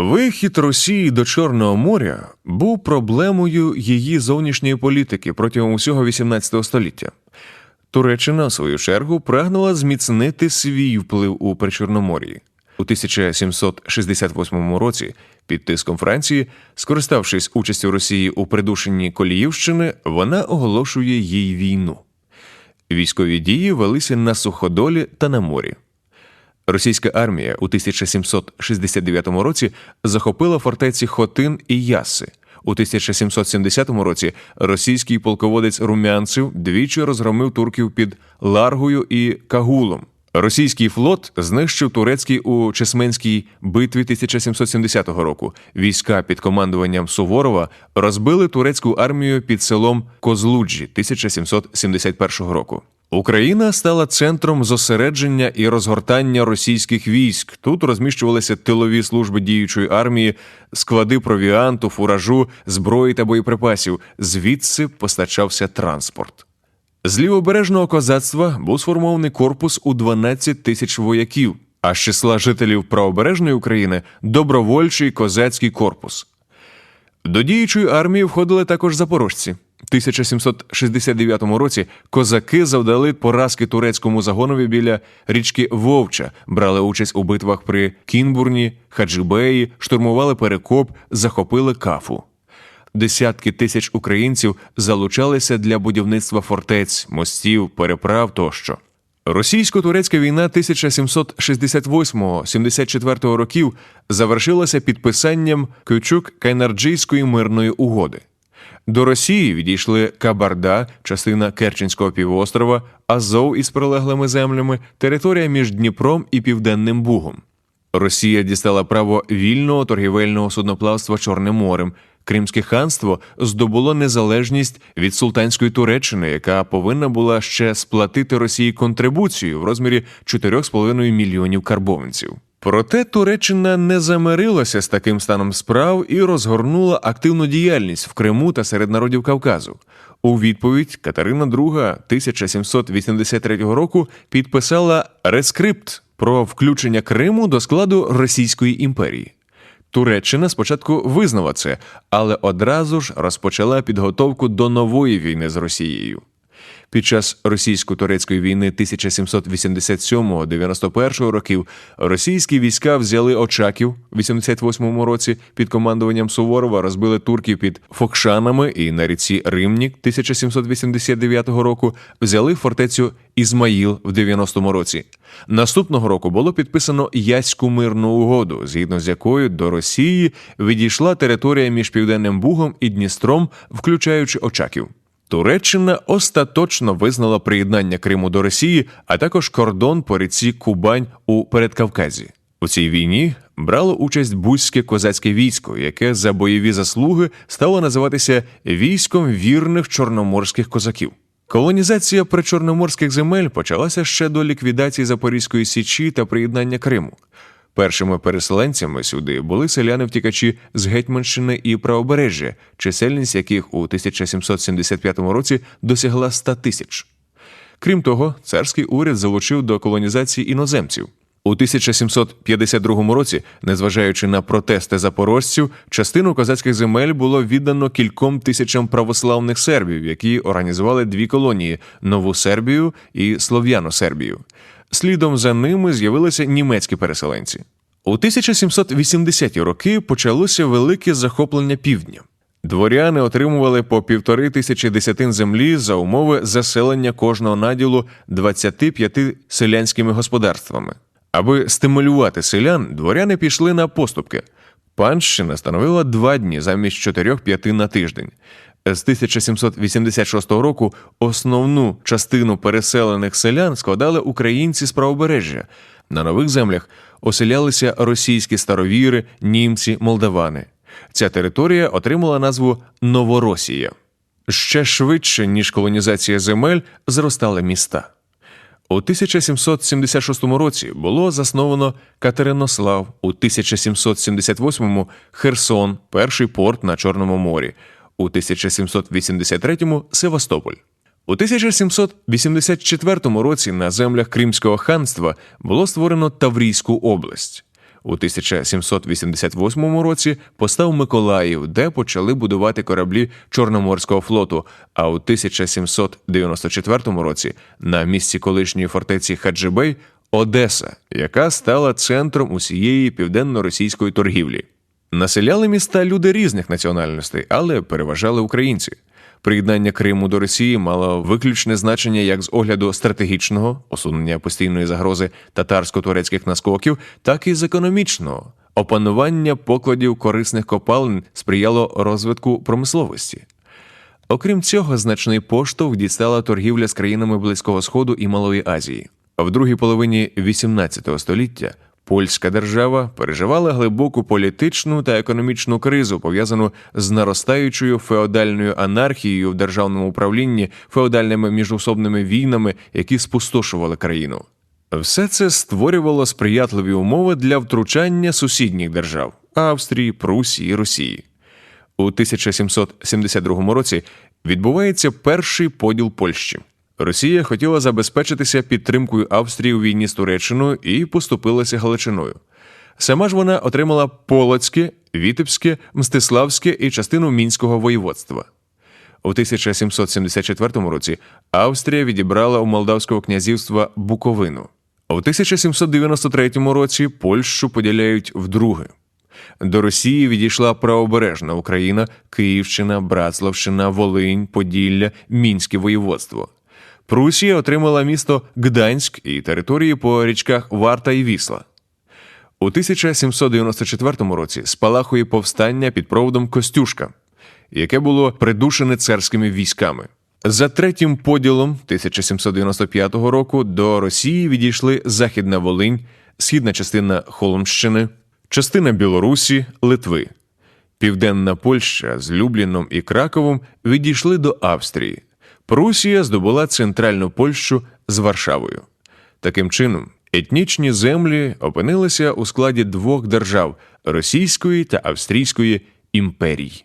Вихід Росії до Чорного моря був проблемою її зовнішньої політики протягом усього XVIII століття. Туреччина, в свою чергу, прагнула зміцнити свій вплив у Причорномор'ї. У 1768 році, під тиском Франції, скориставшись участю Росії у придушенні Коліївщини, вона оголошує їй війну. Військові дії велися на суходолі та на морі. Російська армія у 1769 році захопила фортеці Хотин і Яси. У 1770 році російський полководець Румянцев двічі розгромив турків під Ларгою і Кагулом. Російський флот знищив турецький у Чесменській битві 1770 року. Війська під командуванням Суворова розбили турецьку армію під селом Козлуджі 1771 року. Україна стала центром зосередження і розгортання російських військ. Тут розміщувалися тилові служби діючої армії, склади провіанту, фуражу, зброї та боєприпасів. Звідси постачався транспорт. З лівобережного козацтва був сформований корпус у 12 тисяч вояків, а з числа жителів правобережної України добровольчий козацький корпус. До діючої армії входили також запорожці. В 1769 році козаки завдали поразки турецькому загонові біля річки Вовча, брали участь у битвах при Кінбурні, Хаджибеї, штурмували Перекоп, захопили кафу. Десятки тисяч українців залучалися для будівництва фортець, мостів, переправ тощо. Російсько-турецька війна 1768-74 років завершилася підписанням Кючук-Кайнарджійської мирної угоди. До Росії відійшли Кабарда, частина Керченського півострова, Азов із прилеглими землями, територія між Дніпром і Південним Бугом. Росія дістала право вільного торгівельного судноплавства Чорним морем. Кримське ханство здобуло незалежність від султанської Туреччини, яка повинна була ще сплатити Росії контрибуцію в розмірі 4,5 мільйонів карбованців. Проте Туреччина не замирилася з таким станом справ і розгорнула активну діяльність в Криму та серед народів Кавказу. У відповідь Катерина II 1783 року підписала рескрипт про включення Криму до складу Російської імперії. Туреччина спочатку визнала це, але одразу ж розпочала підготовку до нової війни з Росією. Під час російсько-турецької війни 1787-91 років російські війська взяли Очаків в 88 році під командуванням Суворова, розбили турків під Фокшанами і на ріці Римнік 1789 року взяли фортецю Ізмаїл в 90-му році. Наступного року було підписано Яську мирну угоду, згідно з якою до Росії відійшла територія між Південним Бугом і Дністром, включаючи Очаків. Туреччина остаточно визнала приєднання Криму до Росії, а також кордон по ріці Кубань у Передкавказі. У цій війні брало участь бузьке козацьке військо, яке за бойові заслуги стало називатися військом вірних чорноморських козаків. Колонізація причорноморських земель почалася ще до ліквідації Запорізької січі та приєднання Криму. Першими переселенцями сюди були селяни-втікачі з Гетьманщини і Правобережжя, чисельність яких у 1775 році досягла 100 тисяч. Крім того, царський уряд залучив до колонізації іноземців. У 1752 році, незважаючи на протести запорожців, частину козацьких земель було віддано кільком тисячам православних сербів, які організували дві колонії Нову Сербію і Слов'яну Сербію. Слідом за ними з'явилися німецькі переселенці. У 1780-ті роки почалося велике захоплення півдня. Дворяни отримували по півтори тисячі десятин землі за умови заселення кожного наділу 25 селянськими господарствами. Аби стимулювати селян, дворяни пішли на поступки. Панщина становила два дні замість чотирьох-п'яти на тиждень. З 1786 року основну частину переселених селян складали українці з правобережжя. На нових землях оселялися російські старовіри, німці, молдавани. Ця територія отримала назву Новоросія. Ще швидше, ніж колонізація земель, зростали міста. У 1776 році було засновано Катеринослав, у 1778 Херсон, перший порт на Чорному морі, у 1783 Севастополь. У 1784 році на землях Кримського ханства було створено Таврійську область. У 1788 році постав Миколаїв, де почали будувати кораблі Чорноморського флоту. А у 1794 році на місці колишньої фортеці Хаджибей Одеса, яка стала центром усієї південно-російської торгівлі. Населяли міста люди різних національностей, але переважали українці. Приєднання Криму до Росії мало виключне значення як з огляду стратегічного усунення постійної загрози татарсько-турецьких наскоків, так і з економічного. Опанування покладів корисних копалин сприяло розвитку промисловості. Окрім цього, значний поштовх дістала торгівля з країнами Близького Сходу і Малої Азії. В другій половині XVIII століття польська держава переживала глибоку політичну та економічну кризу, пов'язану з наростаючою феодальною анархією в державному управлінні, феодальними міжособними війнами, які спустошували країну. Все це створювало сприятливі умови для втручання сусідніх держав Австрії, Прусії, Росії. У 1772 році відбувається перший поділ Польщі. Росія хотіла забезпечитися підтримкою Австрії у війні з Туреччиною і поступилася Галичиною. Сама ж вона отримала Полоцьке, Вітебське, Мстиславське і частину мінського воєводства. У 1774 році Австрія відібрала у Молдавського князівства Буковину. У 1793 році Польщу поділяють вдруге. До Росії відійшла правобережна Україна, Київщина, Братславщина, Волинь, Поділля, Мінське воєводство. Прусія отримала місто Гданськ і території по річках Варта і Вісла. У 1794 році спалахує повстання під проводом Костюшка, яке було придушене царськими військами. За третім поділом 1795 року до Росії відійшли Західна Волинь, східна частина Холмщини, частина Білорусі, Литви. Південна Польща з Любліном і Краковом відійшли до Австрії. Прусія здобула центральну Польщу з Варшавою. Таким чином, етнічні землі опинилися у складі двох держав Російської та Австрійської імперій.